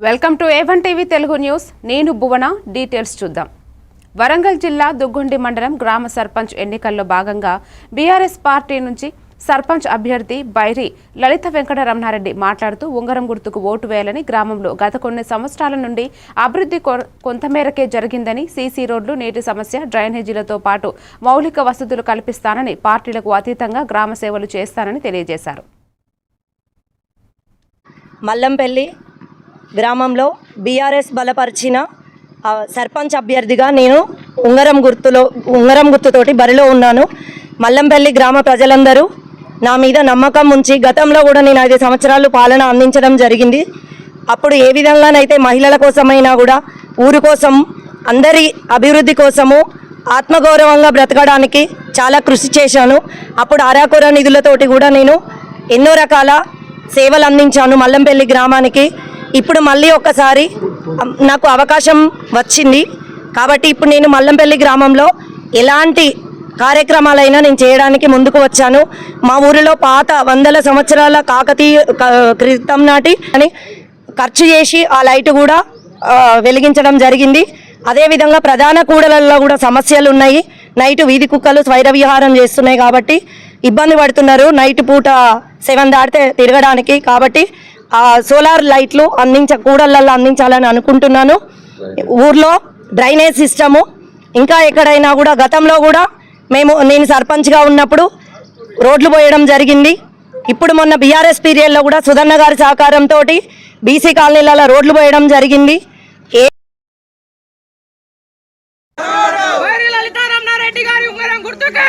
Welcome to A1 TV Telugu news. నేను Bhuvana details చూద్దాం. వరంగల్ జిల్లా దుగ్గుండి మండలం గ్రామ సర్పంచ్ ఎన్నికల్లో భాగంగా బీఆర్ఎస్ పార్టీ నుంచి సర్పంచ్ అభ్యర్థి బైరి లలిత వెంకటరమణారెడ్డి మాట్లాడుతూ ఉంగరం గుర్తుకు ఓటు వేయాలని గ్రామంలో గత కొన్ని సంవత్సరాల నుండి అభివృద్ధి కొ- కొంతమేరకే జరిగిందని సీసీ రోడ్లు నీటి సమస్య డ్రైనేజీలతో పాటు మౌలిక వసతులు కల్పిస్తానని పార్టీలకు అతీతంగా గ్రామ సేవలు చేస్తానని తెలియజేశారు. మల్లంపల్లి గ్రామంలో బీఆర్ఎస్ బలపరిచిన సర్పంచ్ అభ్యర్థిగా నేను ఉంగరం గుర్తులో ఉంగరం గుర్తుతోటి బరిలో ఉన్నాను. మల్లంపల్లి గ్రామ ప్రజలందరూ నా మీద నమ్మకం ఉంచి గతంలో కూడా నేను ఐదు సంవత్సరాలు పాలన అందించడం జరిగింది. అప్పుడు ఏ విధంగానైతే మహిళల కోసమైనా కూడా ఊరు కోసం అందరి అభివృద్ధి కోసము ఆత్మగౌరవంగా బ్రతకడానికి చాలా కృషి చేశాను. అప్పుడు ఆరాకొర నిధులతోటి కూడా నేను ఎన్నో రకాల సేవలు అందించాను మల్లంపల్లి గ్రామానికి. ఇప్పుడు మళ్ళీ ఒకసారి నాకు అవకాశం వచ్చింది. కాబట్టి ఇప్పుడు నేను మల్లంపల్లి గ్రామంలో ఎలాంటి కార్యక్రమాలైనా నేను చేయడానికి ముందుకు వచ్చాను. మా ఊరిలో పాత వందల సంవత్సరాల కాకతీయ క్రితం నాటి అని ఖర్చు చేసి ఆ లైట్ కూడా వెలిగించడం జరిగింది. అదేవిధంగా ప్రధాన కూడలలో కూడా సమస్యలు ఉన్నాయి. నైట్ వీధి కుక్కలు స్వైర విహారం చేస్తున్నాయి కాబట్టి ఇబ్బంది పడుతున్నారు. నైట్ పూట సెవెన్ దాటితే తిరగడానికి కాబట్టి సోలార్ లైట్లు అందించ కూడళ్ళల్లో అందించాలని అనుకుంటున్నాను. ఊర్లో డ్రైనేజ్ సిస్టము ఇంకా ఎక్కడైనా కూడా గతంలో కూడా మేము నేను సర్పంచ్గా ఉన్నప్పుడు రోడ్లు పోయడం జరిగింది. ఇప్పుడు మొన్న బీఆర్ఎస్ పీరియడ్లో కూడా సుధన్న గారి సహకారంతో బీసీ కాలనీలలో రోడ్లు పోయడం జరిగింది. ఏ గుర్తుకే?